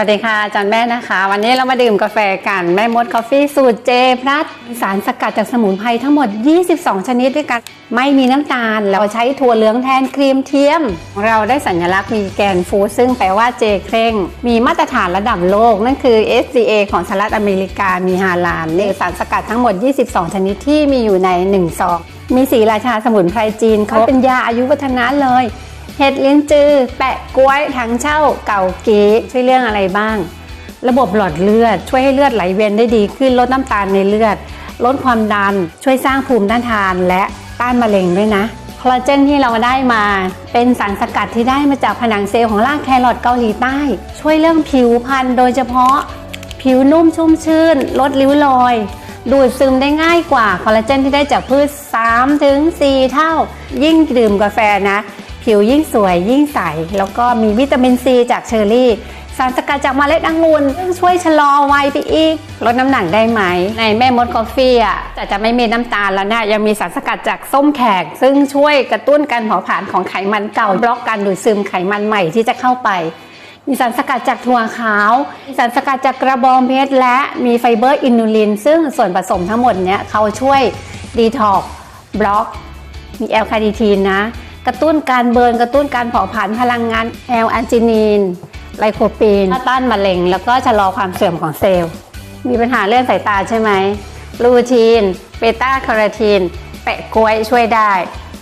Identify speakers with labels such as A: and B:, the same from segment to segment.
A: วัสดีค่ะอาจารย์แม่นะคะ วันนี้เรามาดื่มกาแฟกันแม่มดกาแฟสูตรเจพลัสสารสกัดจากสมุนไพรทั้งหมด 22 ชนิดด้วยกัน ไม่มีน้ำตาล เราใช้ถั่วเหลืองแทนครีมเทียม เราได้สัญลักษณ์มีแกนฟูซึ่งแปลว่าเจเคร่ง มีมาตรฐานระดับโลก นั่นคือ SCA ของสหรัฐอเมริกามีฮาลาลนี่สารสกัดทั้งหมด 22 ชนิดที่มีอยู่ใน1ซองมีสีราชาสมุนไพรจีนเขาเป็นยาอายุวัฒนะเลย เห็ดลิ้นจือ แปะกล้วยถังเช่าเก่าเก๋ช่วยเรื่องอะไรบ้าง ระบบหลอดเลือด ช่วยให้เลือดไหลเวียนได้ดีขึ้นลดน้ำตาลในเลือด ลดความดัน ช่วยสร้างภูมิต้านทานและต้านมะเร็งด้วยนะคอลลาเจนที่เราได้มา เป็นสารสกัดที่ได้มาจากผนังเซลล์ของรากแครอทเกาหลีใต้ ช่วยเรื่องผิวพรรณโดยเฉพาะ ผิวนุ่มชุ่มชื่น ลดริ้วรอย ดูดซึมได้ง่ายกว่าคอลลาเจนที่ได้จากพืช3ถึง4เท่า ยิ่งดื่มกาแฟนะ ผิวยิ่งสวยยิ่งใส แล้วก็มีวิตามินซีจากเชอร์รี่ สารสกัดจากเมล็ดองุ่นซึ่งช่วยชะลอวัยไปอีก ลดน้ำหนักได้ไหม ในแม่มดกาแฟอะแต่จะไม่มีน้ำตาลแล้วเนี่ยยังมีสารสกัดจากส้มแขก ซึ่งช่วยกระตุ้นการเผาผลาญของไขมันเก่าบล็อกการดูดซึมไขมันใหม่ที่จะเข้าไปมีสารสกัดจากถั่วขาว มีสารสกัดจากกระบองเพชร และมีไฟเบอร์อินูลิน ซึ่งส่วนผสมทั้งหมดเนี้ยเขาช่วยดีท็อกบล็อก มีแอลคาดิทีนนะ กระตุ้นการเบิร์นกระตุ้นการเผาผลาญพลังงานแอลแอนจินีนไลโคปีนต้านมะเร็ง แล้วก็ชะลอความเสื่อมของเซลล์ มีปัญหาเรื่องสายตาใช่ไหมลูทีนเบต้าคาโรทีนแปะกล้วยช่วยได้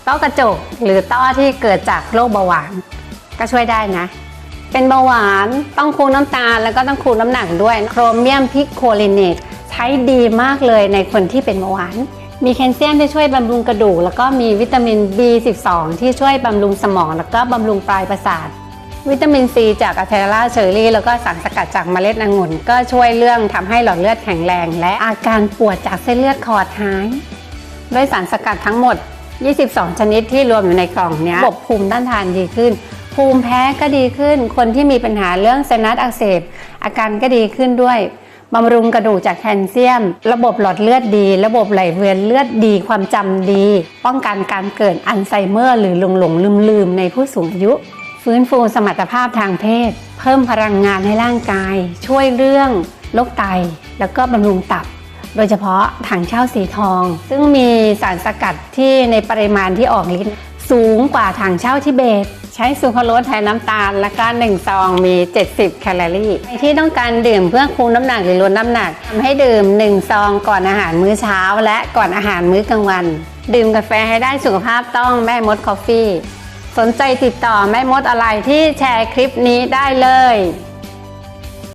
A: ต้อกระจกหรือต้อที่เกิดจากโรคเบาหวาน ก็ช่วยได้นะ เป็นเบาหวานต้องคุมน้ำตาลแล้วก็ต้องคุมน้ำหนักด้วยโครเมียมพิกโคลิเนตใช้ดีมากเลยในคนที่เป็นเบาหวาน มีแคลเซียมที่ช่วยบำรุงกระดูก แล้วก็มีวิตามิน B12 ที่ช่วยบำรุงสมอง แล้วก็บำรุงปลายประสาท วิตามินซีจากอะเทลาเชอร์รี่แล้วก็สารสกัดจากเมล็ดองุ่น ก็ช่วยเรื่องทำให้หลอดเลือดแข็งแรง และอาการปวดจากเส้นเลือดขอดหายด้วยสารสกัดทั้งหมด 22 ชนิดที่รวมอยู่ในกล่องนี้ระบบภูมิต้านทานดีขึ้น ภูมิแพ้ก็ดีขึ้น คนที่มีปัญหาเรื่องไซนัสอักเสบ อาการก็ดีขึ้นด้วย บำรุงกระดูกจากแคลเซียม ระบบหลอดเลือดดี ระบบไหลเวียนเลือดดี ความจำดี ป้องกันการเกิดอัลไซเมอร์ หรือหลงหลงลืมลืมในผู้สูงอายุ ฟื้นฟูสมรรถภาพทางเพศ เพิ่มพลังงานให้ร่างกาย ช่วยเรื่องโรคไต แล้วก็บำรุงตับ โดยเฉพาะถังเช่าสีทอง ซึ่งมีสารสกัดที่ในปริมาณที่ออกฤทธิ์สูงกว่าถังเช่าทิเบต ใช้ซูคราโรสแทนน้ำตาล แล้วก็1ซองมี 70 แคลอรี่ใครที่ต้องการดื่มเพื่อคูมน้ำหนักหรือลดน้ำหนักทำให้ดื่ม 1 ซองก่อนอาหารมื้อเช้า และก่อนอาหารมื้อกลางวัน ดื่มกาแฟให้ได้สุขภาพต้องแม่มดคอฟฟี่ สนใจติดต่อแม่มดอะไรที่แชร์คลิปนี้ได้เลย